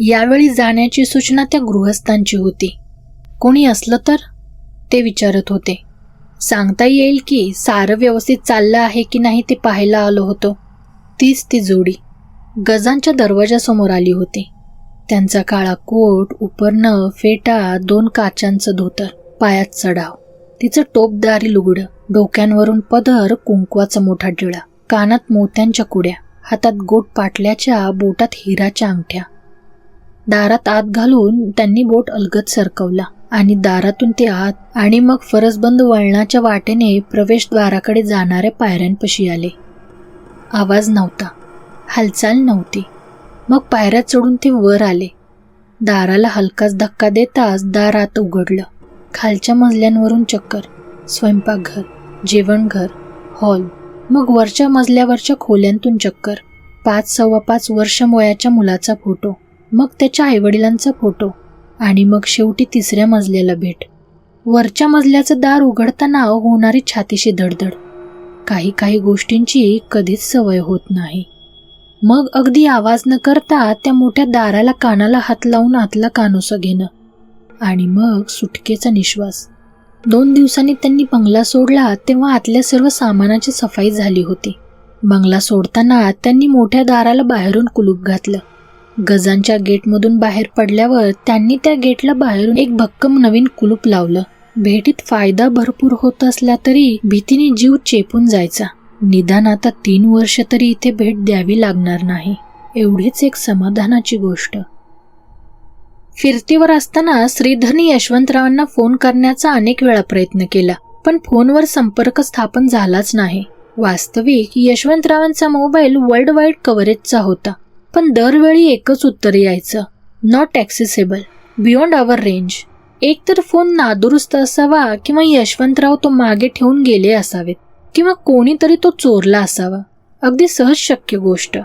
यावेळी जाण्याची सूचना त्या गृहस्थांची होती. कोणी असलं तर? ते विचारत होते. सांगता येईल की सारं व्यवस्थित चाललं आहे की नाही ते पाहायला आलो होतो. तीच ती जोडी गजांच्या दरवाजासमोर आली होती. त्यांचा काळा कोट उपरणं फेटा दोन काचांचं धोतर पायात चढाव तिचं टोपदारी लुगडं डोक्यांवरून पदर कुंकवाचा मोठा टिळा कानात मोत्यांच्या कुड्या हातात गोट पाटल्याच्या बोटात हिराच्या अंगठ्या दारात आत घालून त्यांनी बोट अलगत सरकवला आणि दारातून ते आत आणि मग फरसबंद वळणाच्या वाटेने प्रवेशद्वाराकडे जाणाऱ्या पायऱ्यांपाशी आले. आवाज नव्हता. हालचाल नव्हती. मग पायऱ्या चढून ते वर आले. दाराला हलकाच धक्का देताच दार आत उघडलं. खालच्या मजल्यांवरून चक्कर स्वयंपाकघर जेवणघर हॉल मग वरच्या मजल्यावरच्या खोल्यांतून चक्कर पाच सव्वा पाच वर्ष वयाच्या मुलाचा फोटो मग त्याच्या आईवडिलांचा फोटो आणि मग शेवटी तिसऱ्या मजल्याला भेट. वरच्या मजल्याचं दार उघडताना होणारी छातीशी धडधड. काही काही गोष्टींची कधीच सवय होत नाही. मग अगदी आवाज न करता त्या मोठ्या दाराला कानाला हात लावून आतला कानोसा घेणं आणि मग सुटकेचा निश्वास. दोन दिवसांनी त्यांनी बंगला सोडला तेव्हा आतल्या सर्व सामानाची सफाई झाली होती. बंगला सोडताना त्यांनी मोठ्या दाराला बाहेरून कुलूप घातलं. गजांच्या गेटमधून बाहेर पडल्यावर त्यांनी त्या गेटला बाहेरून एक भक्कम नवीन कुलूप लावलं. भेटीत फायदा भरपूर होत असला तरी भीतीने जीव चेपून जायचा. निदान आता तीन वर्ष तरी इथे भेट द्यावी लागणार नाही. एवढीच एक समाधानाची गोष्ट. फिरतीवर असताना श्रीधरनी यशवंतरावांना फोन करण्याचा अनेक वेळा प्रयत्न केला पण फोनवर संपर्क स्थापन झालाच नाही. वास्तविक यशवंतरावांचा मोबाईल वर्ल्ड वाईड कव्हरेजचा होता. पण दरवेळी एकच उत्तर यायचं. Not accessible beyond our range एकतर फोन नादुरुस्त असावा किंवा यशवंतराव तो मागे ठेवून गेले असावेत किंवा कोणीतरी तो चोरला असावा. अगदी सहज शक्य गोष्ट.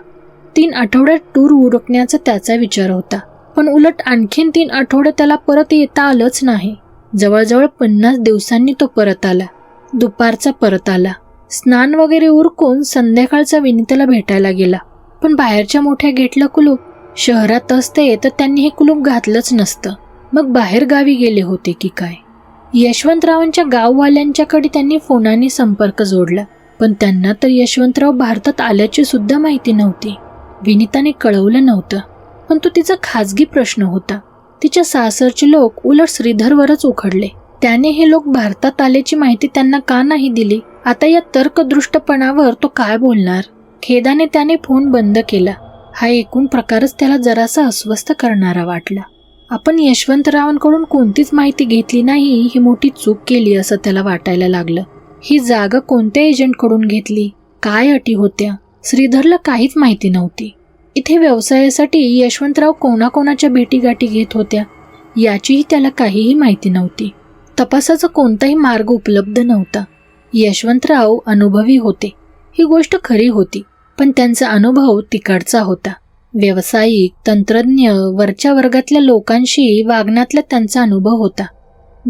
तीन आठवड्यात टूर उरकण्याचा त्याचा विचार होता. पण उलट आणखीन तीन आठवडे त्याला परत येता आलंच नाही. जवळजवळ पन्नास दिवसांनी तो परत आला. दुपारचा परत आला. स्नान वगैरे उरकून संध्याकाळचा विनिताला भेटायला गेला. पण बाहेरच्या मोठ्या गेटला कुलूप शहरात असते तर त्यांनी हे कुलूप घातलंच नसतं. मग बाहेर गावी गेले होते की काय? यशवंतरावांच्या गाववाल्यांच्याकडे त्यांनी फोनाने संपर्क जोडला पण त्यांना तर यशवंतराव भारतात आल्याची सुद्धा माहिती नव्हती. विनिताने कळवलं नव्हतं पण तो तिचा खाजगी प्रश्न होता. तिच्या सासरचे लोक उलट श्रीधरवरच उखडले. त्याने हे लोक भारतात आल्याची माहिती त्यांना का नाही दिली? आता या तर्कदृष्टपणावर तो काय बोलणार? खेदाने त्याने फोन बंद केला. हा एकूण प्रकारच त्याला जरासा अस्वस्थ करणारा वाटला. आपण यशवंतरावांकडून कोणतीच माहिती घेतली नाही ही मोठी चूक केली असं त्याला वाटायला लागलं. ही जागा कोणत्या एजंटकडून घेतली? काय अटी होत्या? श्रीधरला काहीच माहिती नव्हती. इथे व्यवसायासाठी यशवंतराव कोणाकोणाच्या भेटीगाठी घेत होत्या याचीही त्याला काहीही माहिती नव्हती. तपासाचा कोणताही मार्ग उपलब्ध नव्हता. यशवंतराव अनुभवी होते. ही गोष्ट खरी होती पण त्यांचा अनुभव तिकडचा होता. व्यावसायिक तंत्रज्ञ वरच्या वर्गातल्या लोकांशी वागण्यातला त्यांचा अनुभव होता.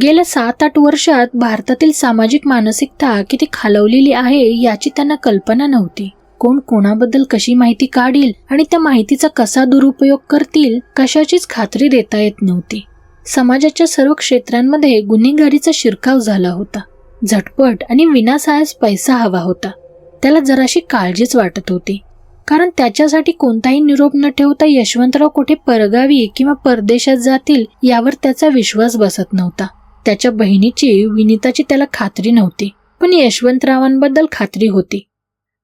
गेल्या सात आठ वर्षात भारतातील सामाजिक मानसिकता किती खालवलेली आहे याची त्यांना कल्पना नव्हती. कोण कोणाबद्दल कशी माहिती काढील आणि त्या माहितीचा कसा दुरुपयोग करतील कशाचीच खात्री देता येत नव्हती. समाजाच्या सर्व क्षेत्रांमध्ये गुन्हेगारीचा शिरकाव झाला होता. झटपट आणि विनासायास पैसा हवा होता. त्याला जराशी काळजीच वाटत होती. कारण त्याच्यासाठी कोणताही निरोप न ठेवता यशवंतराव कुठे परगावी किंवा परदेशात जातील यावर त्याचा विश्वास बसत नव्हता. त्याच्या बहिणीची विनिताची त्याला खात्री नव्हती. पण यशवंतरावांबद्दल खात्री होती.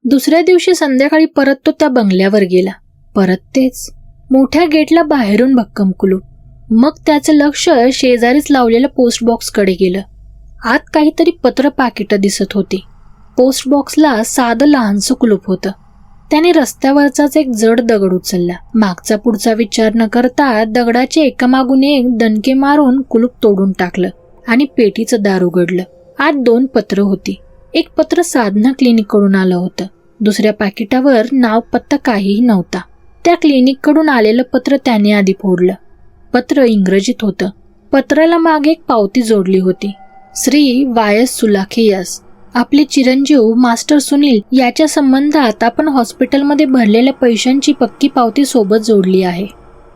दुसऱ्या दिवशी संध्याकाळी परत तो त्या बंगल्यावर गेला. परत तेच. मोठ्या गेटला बाहेरून भक्कम कुलूप मग त्याचं लक्ष शेजारीच लावलेल्या पोस्ट बॉक्सकडे गेलं. आत काहीतरी पत्र पाकिटं दिसत होती. पोस्ट बॉक्सला साधं लहानसं कुलूप होतं. त्याने रस्त्यावरचाच एक जड दगड उचलला. मागचा पुढचा विचार न करता दगडाचे एकामागून एक दणके मारून कुलूप तोडून टाकलं आणि पेटीचं दार उघडलं. आत दोन पत्र होती. एक पत्र साधना क्लिनिककडून आलं होतं. दुसऱ्या पाकिटावर नाव पत्ता काहीही नव्हता. त्या क्लिनिककडून आलेलं पत्र त्याने आधी फोडलं. पत्र इंग्रजीत होतं. पत्राला मागे एक पावती जोडली होती. श्री वायस सुलाखियास. आपले चिरंजीव मास्टर सुनील याच्या संबंधात आपण हॉस्पिटलमध्ये भरलेल्या पैशांची पक्की पावती सोबत जोडली आहे.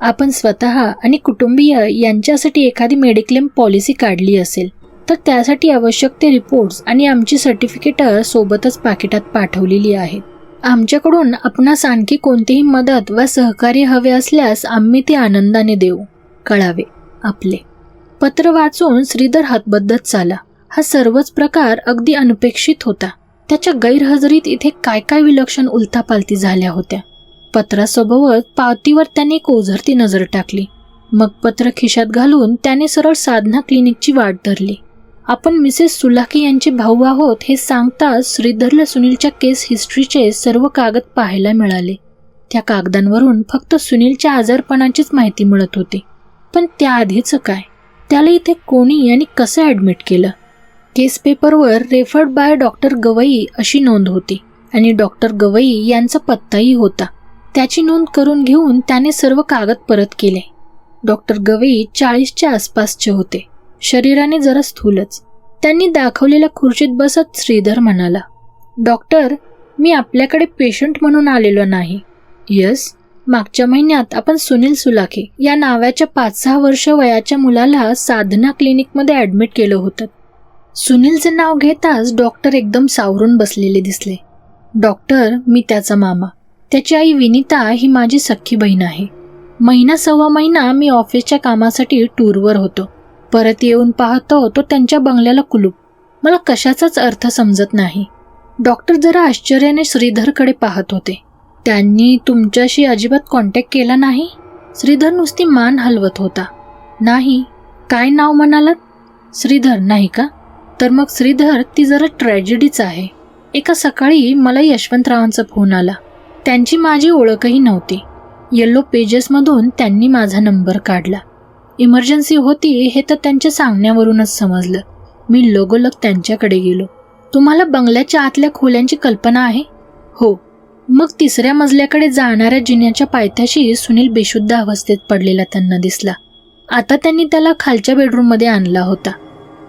आपण स्वतः आणि कुटुंबीय यांच्यासाठी एखादी मेडिक्लेम पॉलिसी काढली असेल तर त्यासाठी आवश्यक ते रिपोर्ट्स आणि आमची सर्टिफिकेट सोबतच पाकिटात पाठवलेली आहेत. आमच्याकडून आपणास आणखी कोणतीही मदत व सहकार्य हवे असल्यास आम्ही ते आनंदाने देऊ कळावे आपले. पत्र वाचून श्रीधर हातबद्धत चाला. हा सर्वच प्रकार अगदी अनपेक्षित होता. त्याच्या गैरहजेरीत इथे काय काय विलक्षण उलथापालथी झाल्या होत्या. पत्रासोबत पावतीवर त्याने एक ओझरती नजर टाकली. मग पत्र खिशात घालून त्याने सरळ साधना क्लिनिकची वाट धरली. आपण मिसेस सुलाकी यांचे भाऊ आहोत हे सांगताच श्रीधरला सुनीलच्या केस हिस्ट्रीचे सर्व कागद पाहायला मिळाले. त्या कागदांवरून फक्त सुनीलच्या आजारपणाचीच माहिती मिळत होती. पण त्याआधीचं काय? त्याला इथे कोणी आणि कसं ॲडमिट केलं? केस पेपरवर रेफर्ड बाय डॉक्टर गवई अशी नोंद होती आणि डॉक्टर गवई यांचा पत्ताही होता. त्याची नोंद करून घेऊन त्याने सर्व कागद परत केले. डॉक्टर गवई चाळीसच्या आसपासचे होते. शरीराने जरा स्थूलच. त्यांनी दाखवलेल्या खुर्चीत बसत श्रीधर म्हणाला डॉक्टर मी आपल्याकडे पेशंट म्हणून आलेलो नाही. यस मागच्या महिन्यात आपण सुनील सुलाखे या नावाच्या पाच सहा वर्ष वयाच्या मुलाला साधना क्लिनिकमध्ये ॲडमिट केलं होतं. सुनीलचे नाव घेताच डॉक्टर एकदम सावरून बसलेले दिसले. डॉक्टर मी त्याचा मामा. त्याची आई विनिता ही माझी सख्खी बहीण आहे. महिना सव्वा महिना मी ऑफिसच्या कामासाठी टूरवर होतो. परत येऊन पाहतो तो त्यांच्या बंगल्याला कुलूप. मला कशाचाच अर्थ समजत नाही. डॉक्टर जरा आश्चर्याने श्रीधरकडे पाहत होते. त्यांनी तुमच्याशी अजिबात कॉन्टॅक्ट केला नाही? श्रीधर नुसती मान हलवत होता. नाही. काय नाव म्हणालात? श्रीधर नाही का? तर मग श्रीधर ती जरा ट्रॅजेडीच आहे. एका सकाळी मला यशवंतरावांचा फोन आला. त्यांची माझी ओळखही नव्हती. येल्लो पेजेसमधून त्यांनी माझा नंबर काढला. इमर्जन्सी होती हे तर त्यांच्या सांगण्यावरूनच समजलं. मी लगोलग त्यांच्याकडे गेलो. तुम्हाला बंगल्याच्या आतल्या खोल्यांची कल्पना आहे? हो. मग तिसऱ्या मजल्याकडे जाणाऱ्या जिन्याच्या पायथ्याशी सुनील बेशुद्ध अवस्थेत पडलेला त्यांना दिसला. आता त्यांनी त्याला खालच्या बेडरूममध्ये आणला होता.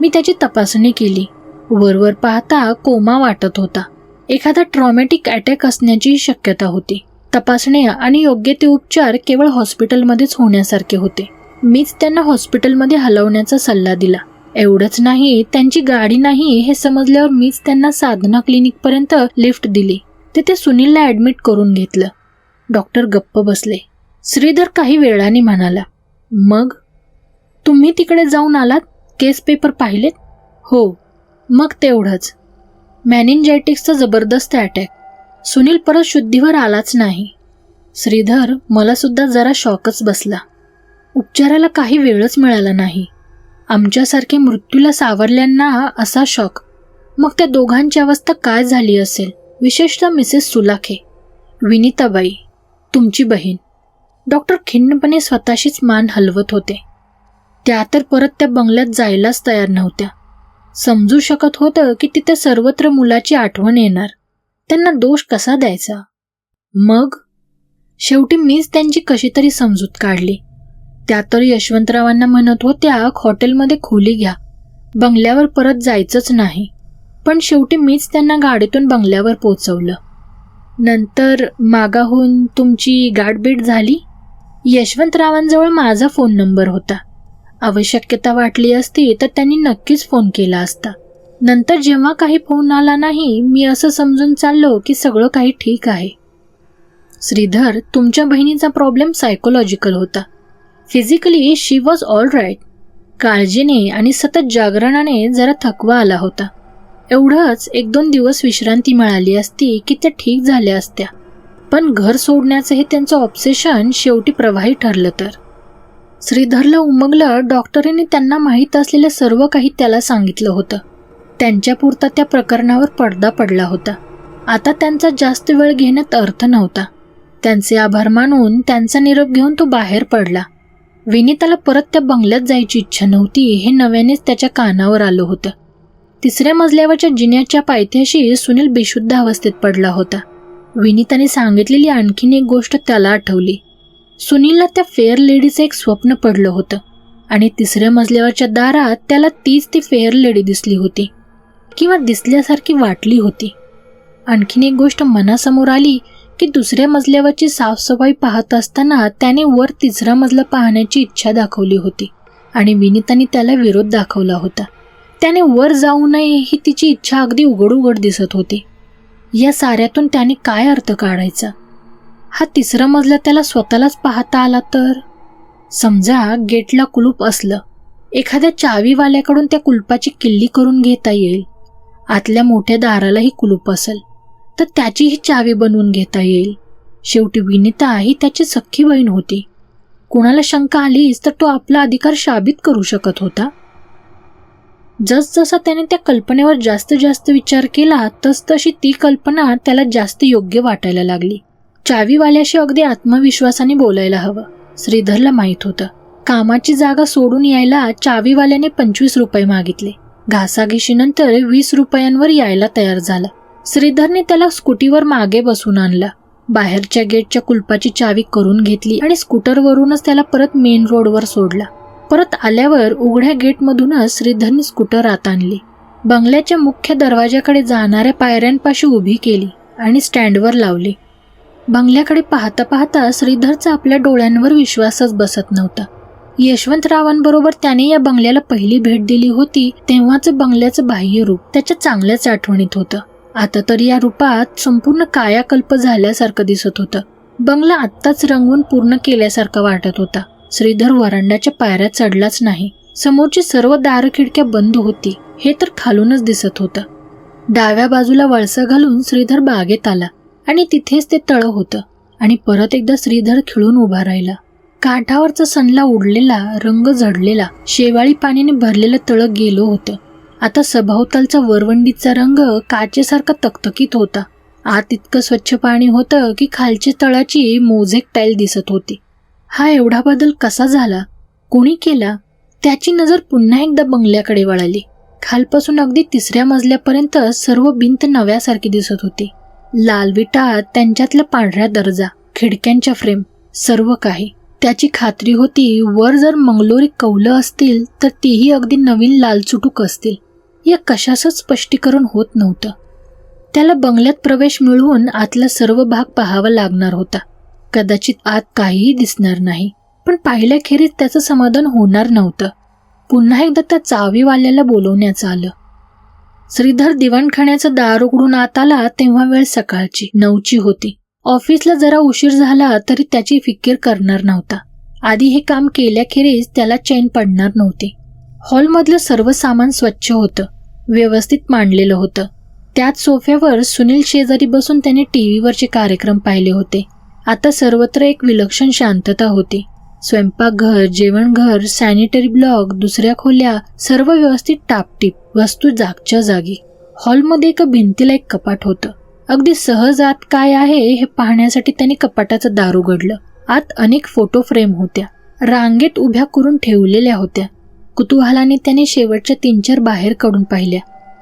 मी त्याची तपासणी केली. वरवर पाहता कोमा वाटत होता. एखादा ट्रॉमॅटिक अटॅक असण्याची शक्यता होती. तपासण्या आणि योग्य ते उपचार केवळ हॉस्पिटलमध्येच होण्यासारखे होते. मीच त्यांना हॉस्पिटलमध्ये हलवण्याचा सल्ला दिला. एवढंच नाही त्यांची गाडी नाही हे समजल्यावर मीच त्यांना साधना क्लिनिकपर्यंत लिफ्ट दिली. तिथे सुनीलला ॲडमिट करून घेतलं. डॉक्टर गप्प बसले. श्रीधर काही वेळाने म्हणाला मग? तुम्ही तिकडे जाऊन आलात? केस पेपर पाहिलेत? हो. मग तेवढंच. मॅनिंजायटिक्सचा जबरदस्त अटॅक. सुनील परत शुद्धीवर आलाच नाही. श्रीधर मलासुद्धा जरा शॉकच बसला. उपचाराला काही वेळच मिळाला नाही. आमच्यासारखे मृत्यूला सावरल्यांना असा शॉक. मग त्या दोघांची अवस्था काय झाली असेल? विशेषतः मिसेस सुलाखे. विनीताबाई. तुमची बहीण. डॉक्टर खिन्नपणे स्वतःशीच मान हलवत होते. त्या तर परत त्या बंगल्यात जायलाच तयार नव्हत्या. समजू शकत होतं की तिथे सर्वत्र मुलाची आठवण येणार. त्यांना दोष कसा द्यायचा? मग? शेवटी मीच त्यांची कशी तरी समजूत काढली. त्या तर यशवंतरावांना म्हणत होत्या हॉटेलमध्ये खोली घ्या. बंगल्यावर परत जायचंच नाही. पण शेवटी मीच त्यांना गाडीतून बंगल्यावर पोचवलं. नंतर मागाहून तुमची गाठभेट झाली? यशवंतरावांजवळ माझा फोन नंबर होता. आवश्यकता वाटली असती तर त्यांनी नक्कीच फोन केला असता. नंतर जेव्हा काही फोन आला नाही मी असं समजून चाललो की सगळं काही ठीक आहे. श्रीधर तुमच्या बहिणीचा प्रॉब्लेम सायकोलॉजिकल होता. Physically she was all right काळजीने आणि सतत जागरणाने जरा थकवा आला होता. एवढंच एक दोन दिवस विश्रांती मिळाली असती की त्या ठीक झाल्या असत्या. पण घर सोडण्याचं हे त्यांचं ऑब्सेशन शेवटी प्रवाही ठरलं तर. श्रीधरला उमगलं डॉक्टरीने त्यांना माहीत असलेलं सर्व काही त्याला सांगितलं होतं. त्यांच्यापुरता त्या प्रकरणावर पडदा पडला होता. आता त्यांचा जास्त वेळ घेण्यात अर्थ नव्हता. त्यांचे आभार मानून त्यांचा निरोप घेऊन तो बाहेर पडला. विनीताला परत त्या बंगल्यात जायची इच्छा नव्हती हे नव्यानेच त्याच्या कानावर आलं होतं. तिसऱ्या मजल्यावरच्या जिन्याच्या पायथ्याशी सुनील बेशुद्ध अवस्थेत पडला होता. विनीताने सांगितलेली आणखीन एक गोष्ट त्याला आठवली. सुनीलला त्या फेअर लेडीचं एक स्वप्न पडलं होतं. आणि तिसऱ्या मजल्यावरच्या दारात त्याला तीच ती फेअर लेडी दिसली होती. किंवा दिसल्यासारखी वाटली होती. आणखीन एक गोष्ट मनासमोर आली की दुसऱ्या मजल्यावरची साफसफाई पाहत असताना त्याने वर तिसरा मजला पाहण्याची इच्छा दाखवली होती. आणि विनिताने त्याला विरोध दाखवला होता. त्याने वर जाऊ नये ही तिची इच्छा अगदी उघड उघड दिसत होती. या साऱ्यातून त्याने काय अर्थ काढायचा? हा तिसरा मजला त्याला स्वतःलाच पाहता आला तर? समजा गेटला कुलूप असलं एखाद्या चावीवाल्याकडून त्या कुलपाची किल्ली करून घेता येईल. आतल्या मोठ्या दारालाही कुलूप असेल तर त्याचीही चावी बनवून घेता येईल. शेवटी विनिता ही त्याची सख्खी बहीण होती. कुणाला शंका आलीच तर तो आपला अधिकार शाबित करू शकत होता. जसजसा त्याने त्या कल्पनेवर जास्त जास्त विचार केला तसतशी ती कल्पना त्याला जास्त योग्य वाटायला लागली. चावीवाल्याशी अगदी आत्मविश्वासाने बोलायला हवं. श्रीधरला माहीत होतं. कामाची जागा सोडून यायला चावीवाल्याने पंचवीस रुपये मागितले. घासाघिशीनंतर वीस रुपयांवर यायला तयार झाला. श्रीधरने त्याला स्कूटीवर मागे बसून आणला. बाहेरच्या गेटच्या कुलपाची चावी करून घेतली आणि स्कूटरवरूनच त्याला परत मेन रोडवर सोडला. परत आल्यावर उघड्या गेटमधूनच श्रीधरने स्कूटर आत आणली. बंगल्याच्या मुख्य दरवाजाकडे जाणाऱ्या पायऱ्यांपाशी उभी केली आणि स्टँडवर लावली. बंगल्याकडे पाहता पाहता श्रीधरचा आपल्या डोळ्यांवर विश्वासच बसत नव्हता. यशवंतरावांबरोबर त्याने या बंगल्याला पहिली भेट दिली होती तेव्हाचं बंगल्याचं बाह्य रूप त्याच्या चांगल्याच आठवणीत होतं. आता तर या रूपात संपूर्ण कायाकल्प झाल्यासारखं दिसत होतं. बंगला आत्ताच रंगवून पूर्ण केल्यासारखं वाटत होता. श्रीधर वरांड्याच्या पायऱ्या चढलाच नाही. समोरची सर्व दार खिडक्या बंद होती हे तर खालूनच दिसत होतं. डाव्या बाजूला वळसा घालून श्रीधर बागेत आला. आणि तिथेच ते तळ होतं. आणि परत एकदा श्रीधर खिळून उभा राहिला. काठावरचा सनला उडलेला रंग झडलेला शेवाळी पाण्याने भरलेलं तळ गेलो होतं. आता सभोवतालचा वरवंडीचा रंग काचेसारखा तकतकीत होता. आत इतकं स्वच्छ पाणी होतं की खालची तळाची मोझेक टाईल दिसत होती. हा एवढा बदल कसा झाला? कोणी केला? त्याची नजर पुन्हा एकदा बंगल्याकडे वळाली. खालपासून अगदी तिसऱ्या मजल्यापर्यंत सर्व भिंत नव्यासारखी दिसत होती. लाल विटा त्यांच्यातल्या पांढऱ्या दर्जा खिडक्यांच्या फ्रेम सर्व काही. त्याची खात्री होती वर जर मंगलोरी कौलं असतील तर तीही अगदी नवीन लालचुटूक असतील. या कशाचंच स्पष्टीकरण होत नव्हतं. त्याला बंगल्यात प्रवेश मिळवून आतला सर्व भाग पाहावा लागणार होता. कदाचित आत काहीही दिसणार नाही. पण पाहिल्याखेरीज त्याचं समाधान होणार नव्हतं. पुन्हा एकदा त्या चावीवाल्याला बोलवण्याचं आलं. श्रीधर दिवाणखाण्याचं दार उघडून आत आला तेव्हा वेळ सकाळची नऊची होती. ऑफिसला जरा उशीर झाला तरी त्याची फिकीर करणार नव्हता. आधी हे काम केल्याखेरीज त्याला चैन पडणार नव्हती. हॉलमधलं सर्व सामान स्वच्छ होतं व्यवस्थित मांडलेलं होतं. त्याच सोफ्यावर सुनील शेजारी बसून त्याने टीव्हीवरचे कार्यक्रम पाहिले होते. आता सर्वत्र एक विलक्षण शांतता होती. स्वयंपाकघर जेवणघर सॅनिटरी ब्लॉक दुसऱ्या खोल्या सर्व व्यवस्थित टापटीप वस्तू जागच्या जागी. हॉलमध्ये एका भिंतीला एक कपाट होतं. अगदी सहज आत काय आहे हे पाहण्यासाठी त्यांनी कपाटाचं दार उघडलं. आत अनेक फोटो फ्रेम होत्या. रांगेत उभ्या करून ठेवलेल्या होत्या. कुतूहलाने त्याने शेवटच्या तीन चार बाहेर काढून पाहिल्या.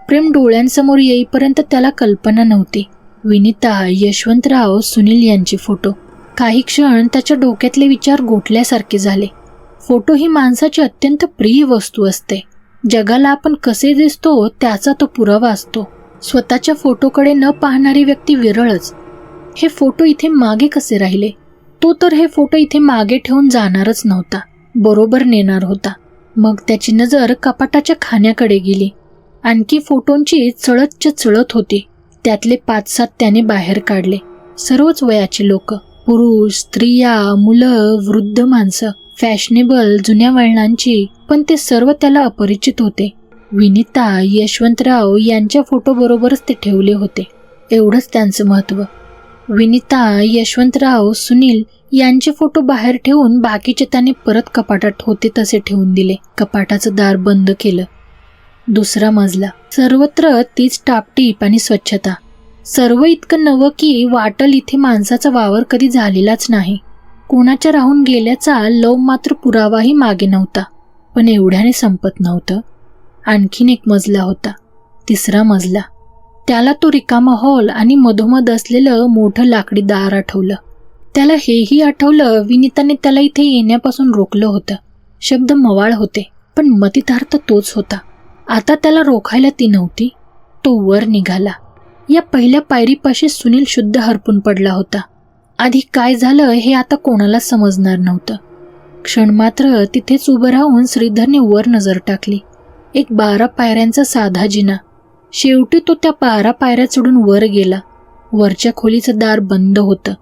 प्रेम डोळ्यांसमोर येईपर्यंत त्याला कल्पना नव्हती. विनिता यशवंतराव सुनील यांचे फोटो काही क्षण त्याच्या डोक्यातले विचार गोठल्यासारखे झाले. फोटो ही माणसाची अत्यंत प्रिय वस्तू असते. जगाला आपण कसे दिसतो त्याचा तो पुरावा असतो. स्वतःच्या फोटोकडे न पाहणारी व्यक्ती विरळच. हे फोटो इथे मागे कसे राहिले? तो तर हे फोटो इथे मागे ठेवून जाणारच नव्हता. बरोबर नेणार होता. मग त्याची नजर कपाटाच्या खाण्याकडे गेली. आणखी फोटोंची चळतच्या चळत होती. त्यातले पाच सात त्याने बाहेर काढले. सर्वच वयाची लोक. पुरुष स्त्रिया मुलं वृद्ध माणसं. फॅशनेबल जुन्या वळणांची पण ते सर्व त्याला अपरिचित होते. विनिता यशवंतराव यांच्या फोटोबरोबरच ते ठेवले होते. एवढंच त्यांचं महत्त्व विनिता यशवंतराव सुनील यांचे फोटो बाहेर ठेवून बाकीचे त्याने परत कपाटात होते तसे ठेवून दिले. कपाटाचं दार बंद केलं. दुसरा मजला. सर्वत्र तीच टापटीप आणि स्वच्छता. सर्व इतकं नवं की वाटल इथे माणसाचा वावर कधी झालेलाच नाही. कोणाच्या राहून गेल्याचा लव मात्र पुरावाही मागे नव्हता पण एवढ्याने संपत नव्हतं. आणखीन एक मजला होता तिसरा मजला. त्याला तो रिकामा हॉल आणि मधोमध असलेलं मोठं लाकडी दार आठवलं. त्याला हेही आठवलं विनिताने त्याला इथे येण्यापासून रोखलं होतं. शब्द मवाळ होते पण मतितार्थ तोच होता. आता त्याला रोखायला ती नव्हती. तो वर निघाला. या पहिल्या पायरीपाशी सुनील शुद्ध हरपून पडला होता. आधी काय झालं हे आता कोणाला समजणार नव्हतं. क्षण मात्र तिथेच उभं राहून श्रीधरने वर नजर टाकली. एक बारा पायऱ्यांचा साधा जिना. शेवटी तो त्या बारा पायऱ्या चढून वर गेला. वरच्या खोलीचं दार बंद होतं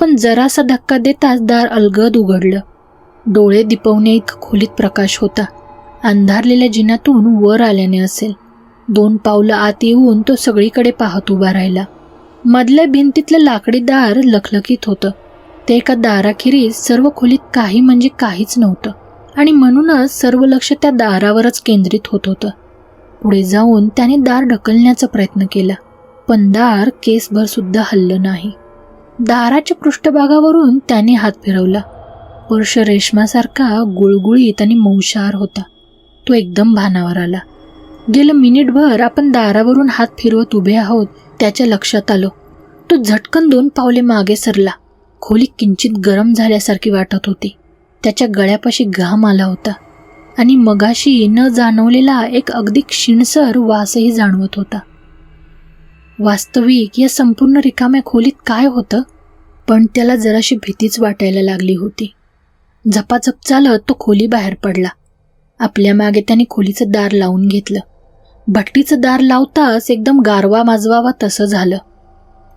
पण जरासा धक्का देताच दार अलगद उघडलं. डोळे दिपवण्या इतकं खोलीत प्रकाश होता. अंधारलेल्या जिन्यातून वर आल्याने असेल. दोन पावलं आत येऊन तो सगळीकडे पाहत उभा राहिला. मधल्या भिंतीतलं लाकडी दार लखलखीत होतं. ते एका दाराखेरीज सर्व खोलीत काही म्हणजे काहीच नव्हतं. आणि म्हणूनच सर्व लक्ष त्या दारावरच केंद्रित होत होतं. पुढे जाऊन त्याने दार ढकलण्याचा प्रयत्न केला. पण दार केसभर सुद्धा हल्लं नाही. दाराच्या पृष्ठभागावरून त्याने हात फिरवला. पुरुष रेशमासारखा गुळगुळीत आणि मौशार होता. तो एकदम भानावर आला. गेलं मिनिटभर आपण दारावरून हात फिरवत उभे आहोत त्याच्या लक्षात आलो. तो झटकन दोन पावले मागे सरला. खोली किंचित गरम झाल्यासारखी वाटत होती. त्याच्या गळ्यापाशी घाम आला होता. आणि मगाशी न जाणवलेला एक अगदी क्षीणसर वासही जाणवत होता. वास्तविक या संपूर्ण रिकाम्या खोलीत काय होतं? पण त्याला जराशी भीतीच वाटायला लागली होती. झपाझप चालत तो खोली बाहेर पडला. आपल्या मागे त्याने खोलीचं दार लावून घेतलं. भट्टीचं दार लावताच एकदम गारवा माजवावा तसं झालं.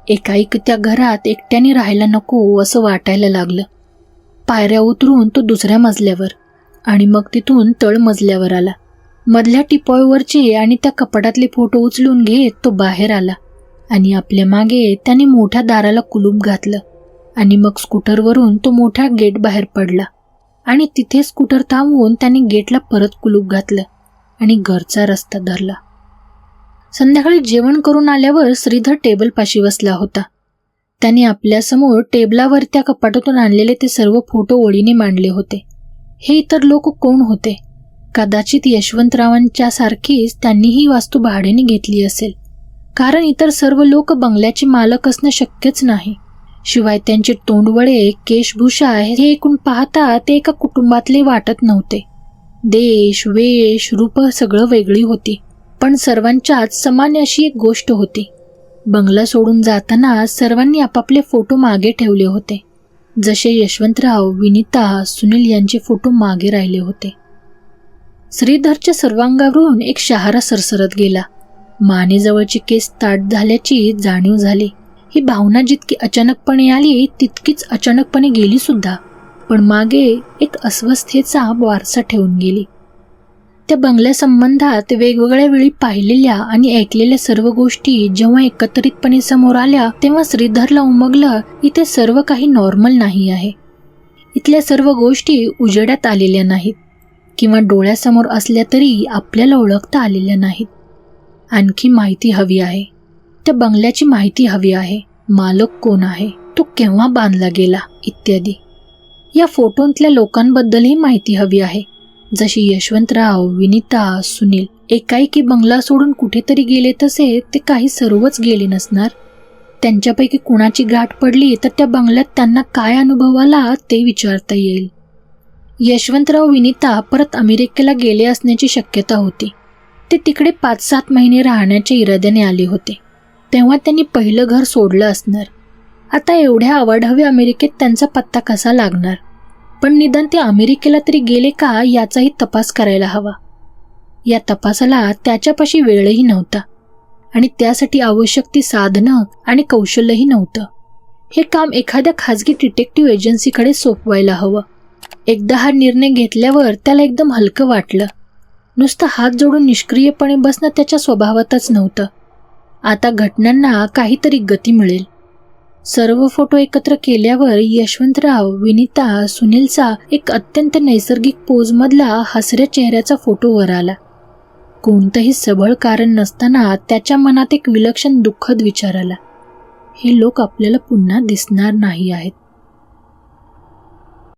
एकाएक त्या घरात एकट्याने राहायला नको असं वाटायला लागलं. पायऱ्या उतरून तो दुसऱ्या मजल्यावर आणि मग तिथून तळ मजल्यावर आला. मधल्या टिपॉयवरचे आणि त्या कपाटातले फोटो उचलून घेत तो बाहेर आला आणि आपल्या मागे त्याने मोठ्या दाराला कुलूप घातलं आणि मग स्कूटरवरून तो मोठ्या गेट बाहेर पडला आणि तिथे स्कूटर थांबवून त्याने गेटला परत कुलूप घातलं. आणि घरचा रस्ता धरला. संध्याकाळी जेवण करून आल्यावर श्रीधर टेबलपाशी बसला होता. त्याने आपल्यासमोर टेबलावर त्या कपाटातून आणलेले ते सर्व फोटो ओळीने मांडले होते. हे इतर लोक कोण होते? कदाचित यशवंतरावांच्या सारखीच त्यांनी ही वास्तू भाड्याने घेतली असेल. कारण इतर सर्व लोक बंगल्याचे मालक असणं शक्यच नाही. शिवाय त्यांचे तोंडवळे केशभूषा हे एकूण पाहता ते एका कुटुंबातले वाटत नव्हते. देश वेश रूप सगळं वेगळी होती. पण सर्वांच्यात समान अशी एक गोष्ट होती. बंगला सोडून जाताना सर्वांनी आपापले फोटो मागे ठेवले होते. जसे यशवंतराव विनीता सुनील यांचे फोटो मागे राहिले होते. श्रीधरच्या सर्वांगावरून एक शहारा सरसरत गेला. मानेजवळचे केस ताट झाल्याची जाणीव झाली. ही भावना जितकी अचानकपणे आली तितकीच अचानकपणे गेली सुद्धा. पण मागे एक अस्वस्थेचा वारसा ठेवून गेली. त्या बंगल्या संबंधात वेगवेगळ्या वेळी पाहिलेल्या आणि ऐकलेल्या सर्व गोष्टी जेव्हा एकत्रितपणे समोर आल्या तेव्हा श्रीधरला उमगलं इथे सर्व काही नॉर्मल नाही आहे. इथल्या सर्व गोष्टी उजेड्यात आलेल्या नाहीत किंवा डोळ्यासमोर असल्या तरी आपल्याला ओळखता आलेल्या नाहीत. आणखी माहिती हवी आहे. त्या बंगल्याची माहिती हवी आहे. मालक कोण आहे? तो केव्हा बांधला गेला? इत्यादी. या फोटोंतल्या लोकांबद्दलही माहिती हवी आहे. जशी यशवंतराव विनिता सुनील एकाएकी बंगला सोडून कुठेतरी गेले तसे ते काही सर्वच गेले नसणार. त्यांच्यापैकी कुणाची गाठ पडली तर त्या बंगल्यात त्यांना काय अनुभव आला ते विचारता येईल. यशवंतराव विनिता परत अमेरिकेला गेले असण्याची शक्यता होती. ते तिकडे पाच सात महिने राहण्याच्या इराद्याने आले होते. तेव्हा त्यांनी पहिलं घर सोडलं असणार. आता एवढ्या अवाढव्य अमेरिकेत त्यांचा पत्ता कसा लागणार? पण निदान ते अमेरिकेला तरी गेले का याचाही तपास करायला हवा. या तपासाला त्याच्यापाशी वेळही नव्हता. आणि त्यासाठी आवश्यक ती साधनं आणि कौशल्यही नव्हतं. हे काम एखाद्या खाजगी डिटेक्टिव्ह एजन्सीकडे सोपवायला हवं. एकदा हा निर्णय घेतल्यावर त्याला एकदम हलकं वाटलं. नुसतं हात जोडून निष्क्रियपणे बसणं त्याच्या स्वभावातच नव्हतं. आता घटनांना काहीतरी गती मिळेल. सर्व फोटो एकत्र केल्यावर यशवंतराव विनिता सुनीलचा एक अत्यंत नैसर्गिक पोजमधला हसऱ्या चेहऱ्याचा फोटो वर आला. कोणतंही सबळ कारण नसताना त्याच्या मनात एक विलक्षण दुःखद विचार आला. हे लोक आपल्याला पुन्हा दिसणार नाही आहेत.